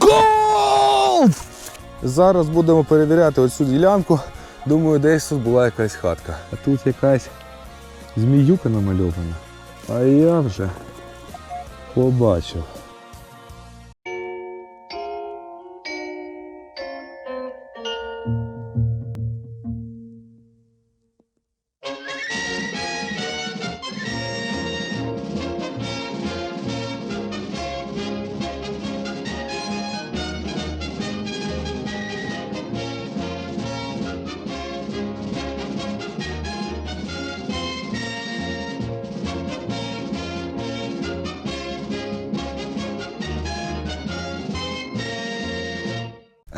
Голд! Зараз будемо перевіряти оцю ділянку. Думаю, десь тут була якась хатка. А тут якась зміюка намальована. А я вже побачив.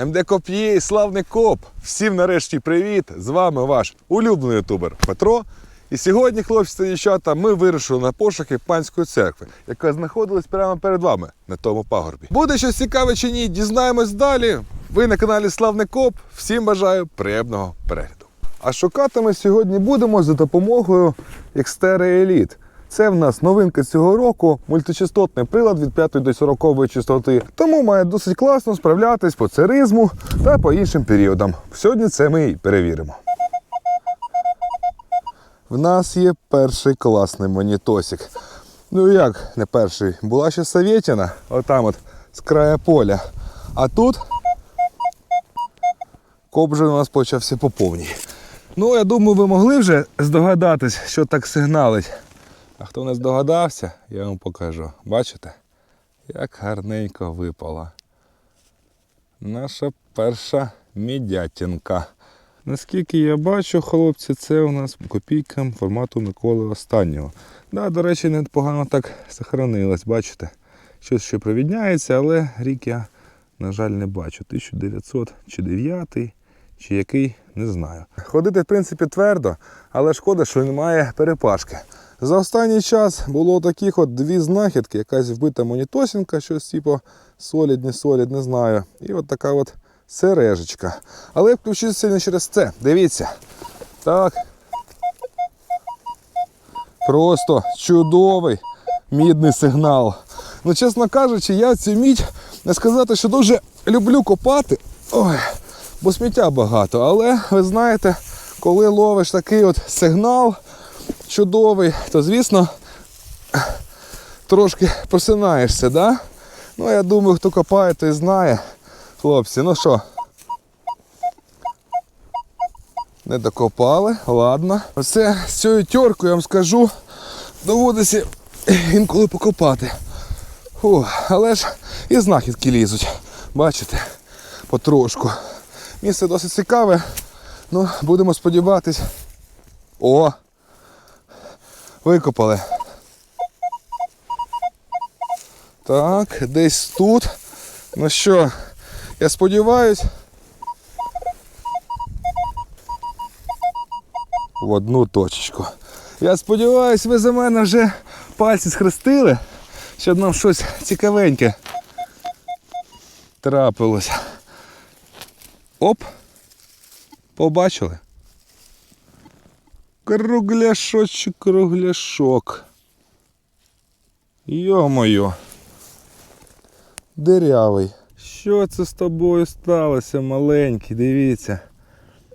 МД Коп'є, славний коп. Всім нарешті привіт! З вами ваш улюблений ютубер Петро. І сьогодні, хлопці та дівчата, ми вирушили на пошуки панської церкви, яка знаходилась прямо перед вами на тому пагорбі. Буде щось цікаве чи ні, дізнаємось далі. Ви на каналі Славний Коп. Всім бажаю приємного перегляду. А шукати ми сьогодні будемо за допомогою Xterra Elite. Це в нас новинка цього року, мультичастотний прилад від 5 до 40 частоти, тому має досить класно справлятись по царизму та по іншим періодам. Сьогодні це ми і перевіримо. В нас є перший класний монітосик. Ну як не перший, була ще Совєтіна, отам от з края поля. А тут коп у нас почався по повній. Ну, я думаю, ви могли вже здогадатись, що так сигналить. А хто не здогадався, я вам покажу. Бачите, як гарненько випала. Наша перша мідятінка. Наскільки я бачу, хлопці, це у нас копійка формату Миколи Останнього. Да, до речі, непогано так сохранилось, бачите? Щось ще провідняється, але рік я, на жаль, не бачу. 1900 чи 9 чи який, не знаю. Ходити, в принципі, твердо, але шкода, що немає перепашки. За останній час було таких от дві знахідки, якась вбита монітосінка, щось типу солід, не солід, не знаю. І от така от сережечка. Але я включився не через це. Дивіться. Так. Просто чудовий мідний сигнал. Ну, чесно кажучи, я цю мідь не сказати, що дуже люблю копати. Ой, бо сміття багато. Але ви знаєте, коли ловиш такий от сигнал чудовий, то звісно трошки просинаєшся, да? Ну, я думаю, хто копає, той знає. Хлопці, ну що? Не докопали, ладно. Оце з цією тьоркою, я вам скажу, доводиться інколи покопати. Фу, але ж і знахідки лізуть. Бачите? Потрошку. Місце досить цікаве. Ну, будемо сподіватись. О! Викопали. Так, десь тут. Ну що, я сподіваюсь. В одну точечку. Я сподіваюсь, ви за мене вже пальці схрестили, щоб нам щось цікавеньке трапилось. Оп! Побачили? Кругляшочок, кругляшок. Йо-моє. Дирявий. Що це з тобою сталося, маленький? Дивіться.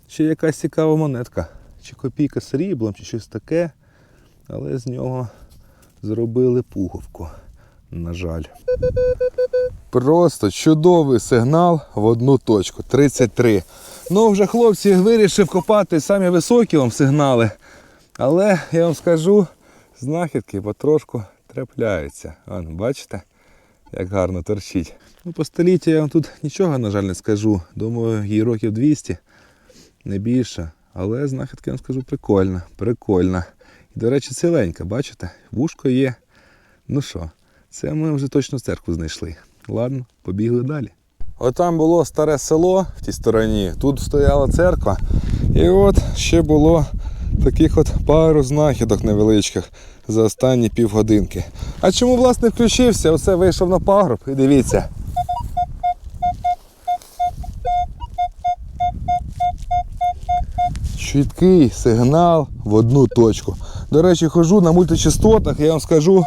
Ще якась цікава монетка. Чи копійка сріблом, чи щось таке. Але з нього зробили пуговку. На жаль. Просто чудовий сигнал в одну точку. 33. Ну, вже хлопці вирішив копати самі високі вам сигнали. Але я вам скажу, знахідки потрошку трапляються. Вон, бачите, як гарно торчить. Ну, по століттю я вам тут нічого, на жаль, не скажу. Думаю, їй років 200, не більше. Але знахідка, я вам скажу, прикольна, прикольна. І, до речі, ціленька, бачите? Вушко є. Ну що, це ми вже точно церкву знайшли. Ладно, побігли далі. Отам було старе село в тій стороні, тут стояла церква. І от ще було таких от пару знахідок невеличких за останні півгодинки. А чому, власне, включився? Оце вийшов на пагорб і дивіться. Чіткий сигнал в одну точку. До речі, хожу на мультичастотах, я вам скажу.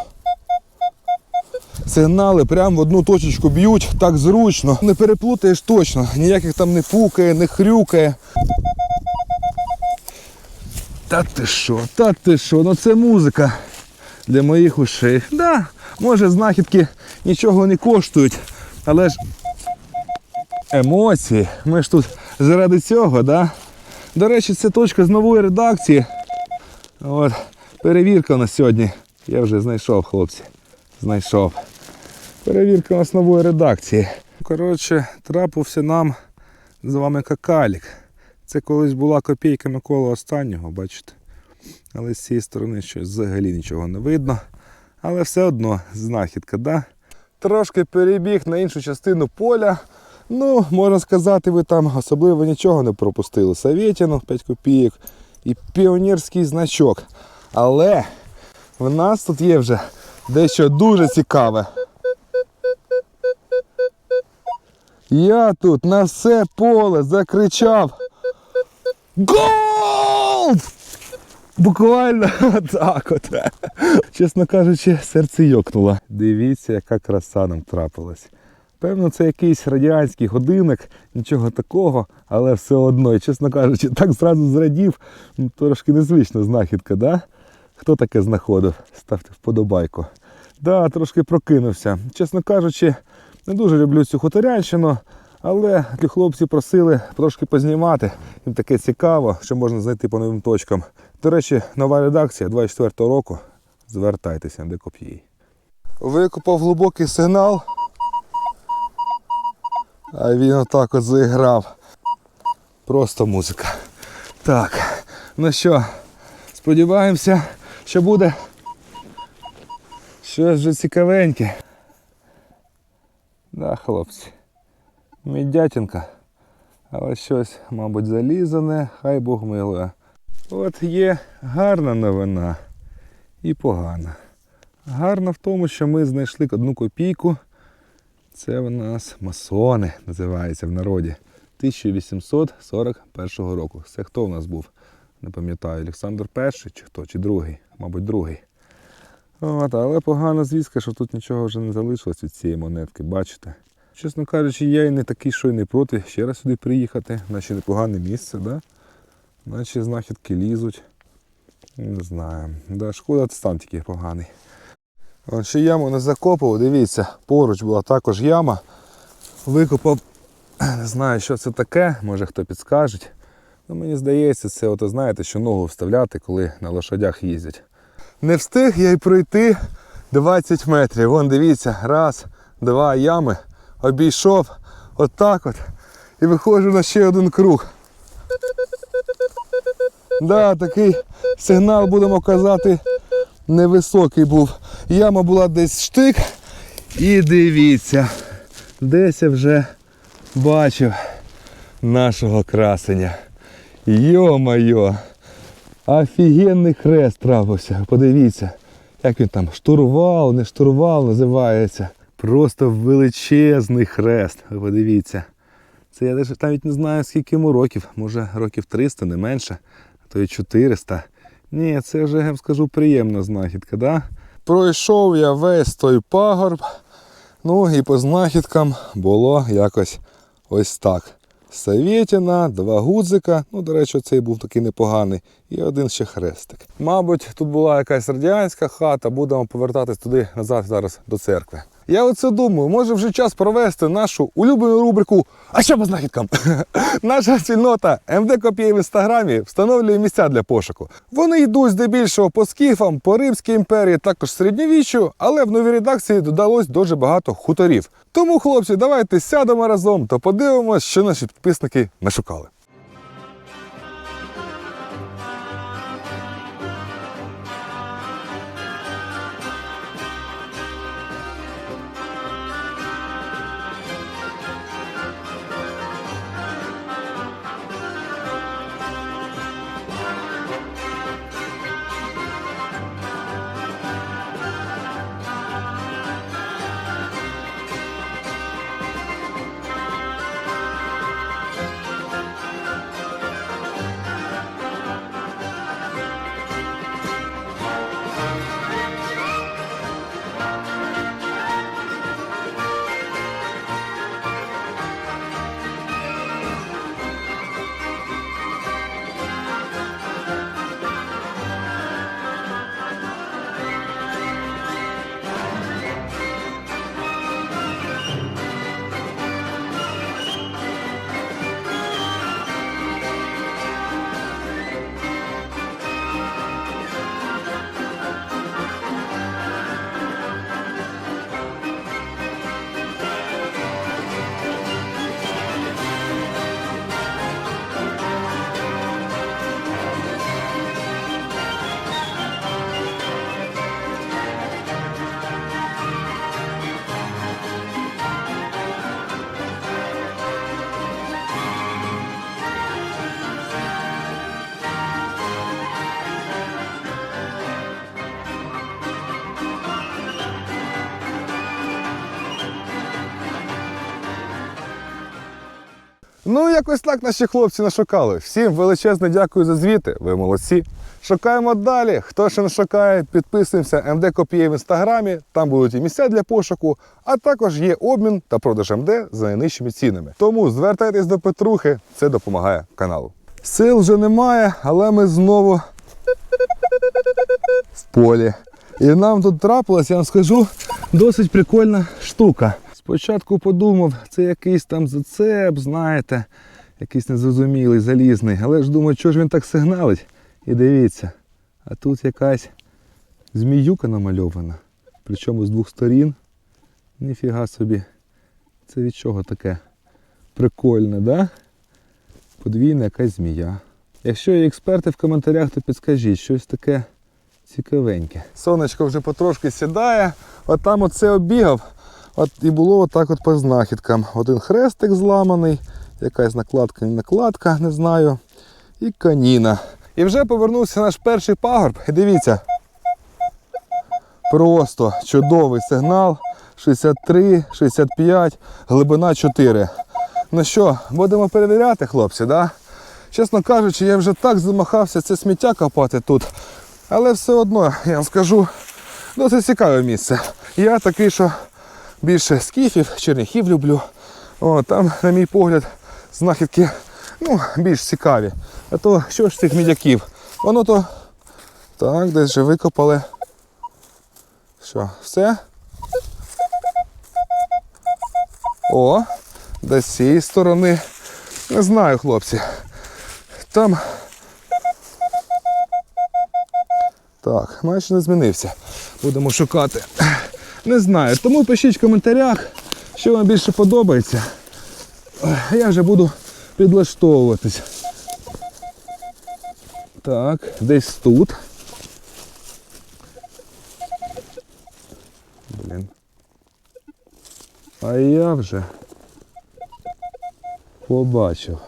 Сигнали прямо в одну точечку б'ють, так зручно. Не переплутаєш точно, ніяких там не пукає, не хрюкає. Та ти що, та ти що, ну це музика для моїх ушей. Да, може знахідки нічого не коштують, але ж емоції. Ми ж тут заради цього, да? До речі, це точка з нової редакції. От, перевірка у нас сьогодні. Я вже знайшов, хлопці. Знайшов. Перевірка у нас нової редакції. Коротше, трапився нам з вами какалік. Це колись була копійка Миколи останнього, бачите. Але з цієї сторони щось взагалі нічого не видно. Але все одно знахідка, да? Трошки перебіг на іншу частину поля. Ну, можна сказати, ви там особливо нічого не пропустили. Савєтіну 5 копійок і піонерський значок. Але в нас тут є вже дещо дуже цікаве. Я тут на все поле закричав. Голд! Буквально так от. Чесно кажучи, серце йокнуло. Дивіться, яка краса нам трапилась. Певно, це якийсь радіанський годинник, нічого такого, але все одно, і, чесно кажучи, так зразу зрадів, ну, трошки незвична знахідка, да? Хто таке знаходив? Ставте вподобайку. Да, трошки прокинувся. Чесно кажучи, не дуже люблю цю хуторянщину, але ті хлопці просили трошки познімати. Їм таке цікаво, що можна знайти по новим точкам. До речі, нова редакція 24-го року. Звертайтеся, де копії. Викопав глибокий сигнал. А він отак от заіграв. Просто музика. Так, ну що, сподіваємося, що буде щось вже цікавеньке. Да, хлопці. Мідятінка. Але щось, мабуть, залізане, хай Бог милує. От є гарна новина і погана. Гарна в тому, що ми знайшли одну копійку. Це в нас масони називається в народі. 1841 року. Це хто в нас був? Не пам'ятаю, Олександр І чи хто, чи другий, мабуть, другий. От, але погана звістка, що тут нічого вже не залишилось від цієї монетки, бачите? Чесно кажучи, я і не такий, що й не проти ще раз сюди приїхати. Наче непогане місце, да? Наче знахідки лізуть. Не знаю. Да, шкода, стан тільки поганий. От ще яму не закопував, дивіться, поруч була також яма. Викопав, не знаю, що це таке, може хто підскаже. Ну, мені здається, це от, знаєте, що ногу вставляти, коли на лошадях їздять. Не встиг я й пройти 20 метрів. Вон дивіться, раз, два ями. Обійшов отак от і виходжу на ще один круг. Да, такий сигнал, будемо казати, невисокий був. Яма була десь штик. І дивіться, десь я вже бачив нашого красення. Йо-майо! Офігенний хрест трапився. Подивіться, як він там штурвал, не штурвал називається. Просто величезний хрест. Подивіться. Це я навіть не знаю, скільки йому років. Може років 300, не менше, а то й 400. Ні, це вже, я вам скажу, приємна знахідка, да? Пройшов я весь той пагорб. Ну і по знахідкам було якось ось так. Савєтіна, два гудзика, ну, до речі, цей був такий непоганий, і один ще хрестик. Мабуть, тут була якась радянська хата, будемо повертатись туди назад зараз до церкви. Я оце думаю, може вже час провести нашу улюблену рубрику А що по знахідкам? Наша спільнота МД Копії в інстаграмі встановлює місця для пошуку. Вони йдуть здебільшого по скіфам, по Римській імперії, також середньовіччю, але в новій редакції додалось дуже багато хуторів. Тому, хлопці, давайте сядемо разом та подивимося, що наші підписники нашукали. Ну, якось так наші хлопці нашукали. Всім величезне дякую за звіти. Ви молодці. Шукаємо далі. Хто ще не шукає, підписуємося МД Копіє в інстаграмі. Там будуть і місця для пошуку, а також є обмін та продаж МД за найнижчими цінами. Тому звертайтесь до Петрухи, це допомагає каналу. Сил вже немає, але ми знову в полі. І нам тут трапилась, я вам скажу, досить прикольна штука. Спочатку подумав, це якийсь там зацеп, знаєте, якийсь незрозумілий, залізний. Але ж думаю, чого ж він так сигналить? І дивіться, а тут якась зміюка намальована. Причому з двох сторін. Ніфіга собі. Це від чого таке? Прикольне, да? Подвійна якась змія. Якщо є експерти в коментарях, то підскажіть щось таке цікавеньке. Сонечко вже потрошки сідає. От там оце обігав. От і було отак от по знахідкам. Один хрестик зламаний, якась накладка, не накладка, не знаю. І каніна. І вже повернувся наш перший пагорб. І дивіться. Просто чудовий сигнал. 63, 65, глибина 4. Ну що, будемо перевіряти, хлопці, да? Чесно кажучи, я вже так замахався це сміття копати тут. Але все одно, я вам скажу, досить цікаве місце. Я такий, що більше скіфів, черняхів люблю. О, там, на мій погляд, знахідки ну, більш цікаві. А то що ж цих мідяків? Воно то так, десь вже викопали. Що, все? О, з цієї сторони. Не знаю, хлопці. Там. Так, майже не змінився. Будемо шукати. Не знаю. Тому пишіть в коментарях, що вам більше подобається. Я вже буду підлаштовуватись. Так, десь тут. Блін. А я вже побачив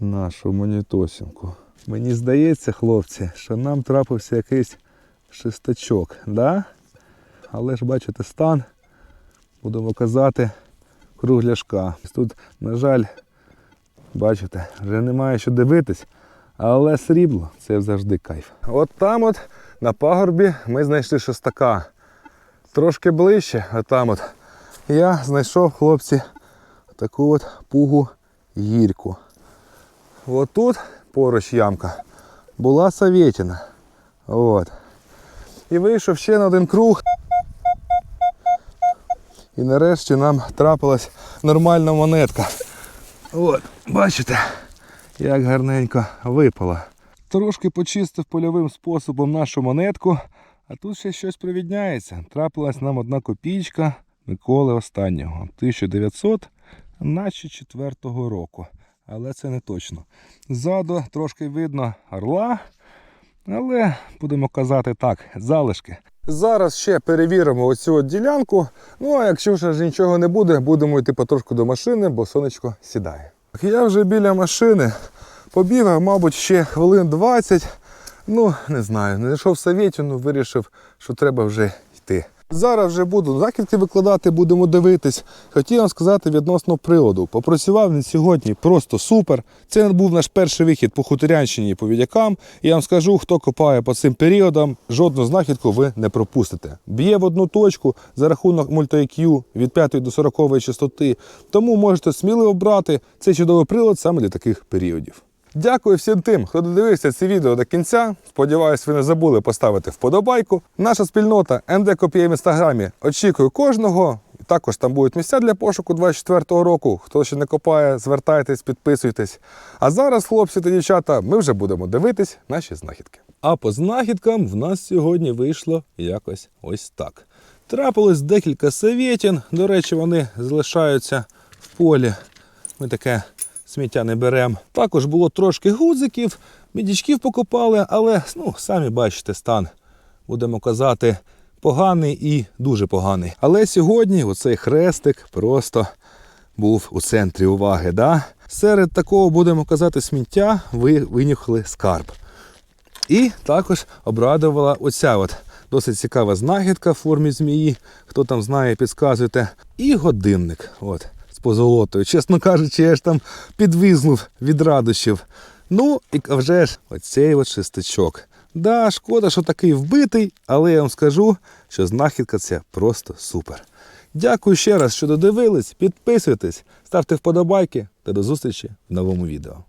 нашу монітосінку. Мені здається, хлопці, що нам трапився якийсь шестачок, да? Але ж бачите стан, будемо казати, кругляшка. Тут, на жаль, бачите, вже немає що дивитись, але срібло це завжди кайф. От там от на пагорбі ми знайшли шестака. Трошки ближче, а там от я знайшов хлопці таку от пугу гірку. От тут поруч ямка була. От. І вийшов ще на один круг. І нарешті нам трапилась нормальна монетка. От, бачите, як гарненько випала. Трошки почистив польовим способом нашу монетку, а тут ще щось привідняється. Трапилась нам одна копійка Миколи останнього. 1900, наче 4 року. Але це не точно. Ззаду трошки видно орла, але будемо казати так, залишки. Зараз ще перевіримо оцю от ділянку. Ну а якщо ж нічого не буде, будемо йти потрошку до машини, бо сонечко сідає. Я вже біля машини побігав, мабуть, ще хвилин 20. Ну, не знаю, не знайшов Савєтіну, вирішив, що треба вже йти. Зараз вже буду закидки викладати, будемо дивитись. Хотів вам сказати відносно приладу. Попрацював він сьогодні просто супер. Це був наш перший вихід по хуторянщині по відякам. Я вам скажу, хто копає по цим періодам, жодну знахідку ви не пропустите. Б'є в одну точку за рахунок мульти-IQ від 5 до 40 частоти. Тому можете сміливо брати цей чудовий прилад саме для таких періодів. Дякую всім тим, хто додивився це відео до кінця. Сподіваюсь, ви не забули поставити вподобайку. Наша спільнота МД Копіє в інстаграмі очікує кожного. Також там будуть місця для пошуку 24-го року. Хто ще не копає, звертайтесь, підписуйтесь. А зараз, хлопці та дівчата, ми вже будемо дивитись наші знахідки. А по знахідкам в нас сьогодні вийшло якось ось так. Трапилось декілька совєтін. До речі, вони залишаються в полі. Ми таке сміття не беремо. Також було трошки гудзиків, мідічків покопали, але ну, самі бачите стан, будемо казати, поганий і дуже поганий. Але сьогодні оцей хрестик просто був у центрі уваги. Да? Серед такого, будемо казати, сміття ви винюхали скарб. І також обрадувала оця от досить цікава знахідка в формі змії. Хто там знає, підказуйте. І годинник. От. З позолотою. Чесно кажучи, я ж там підвизнув від радощів. Ну, і вже ж оцей от шестичок. Да, шкода, що такий вбитий, але я вам скажу, що знахідка ця просто супер. Дякую ще раз, що додивились. Підписуйтесь, ставте вподобайки та до зустрічі в новому відео.